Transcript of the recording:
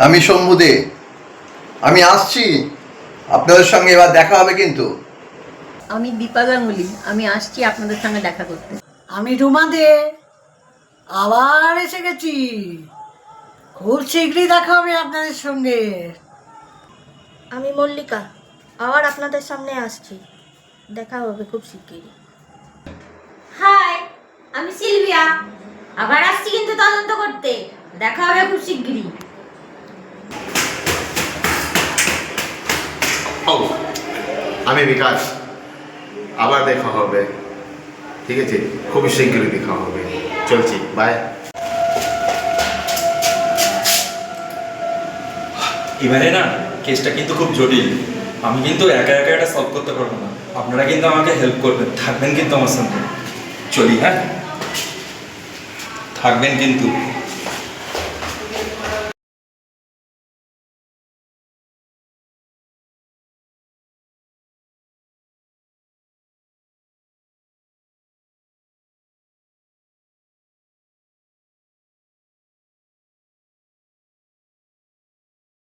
আমি শম্ভুদে আমি আসছি। আপনাদের সঙ্গে এবার দেখা হবে কিন্তু। আমি দীপা গাঙ্গুলি আমি আসছি আপনাদের সঙ্গে দেখা করতে। আমি রুমা দে। আবার এসে গেছি। খুব শীঘ্রই দেখা হবে আপনাদের সঙ্গে। আমি মল্লিকা। আবার আপনাদের সামনে আসছি। দেখা হবে খুব শিগগিরই হাই আমি সিলভিয়া। আবার আসছি কিন্তু তদন্ত করতে। দেখা হবে খুব শিগগিরই ও আমি বিকাশ, আবার দেখা হবে। ঠিক আছে? খুবই শীঘ্রই দেখা হবে। চলছি বাই এবারে না কেসটা কিন্তু খুব জটিল। আমি কিন্তু একা একা এটা সলভ করতে পারব না। আপনারা কিন্তু আমাকে হেল্প করবেন। থাকবেন কিন্তু আমার সঙ্গে। চলি হ্যাঁ? থাকবেন কিন্তু।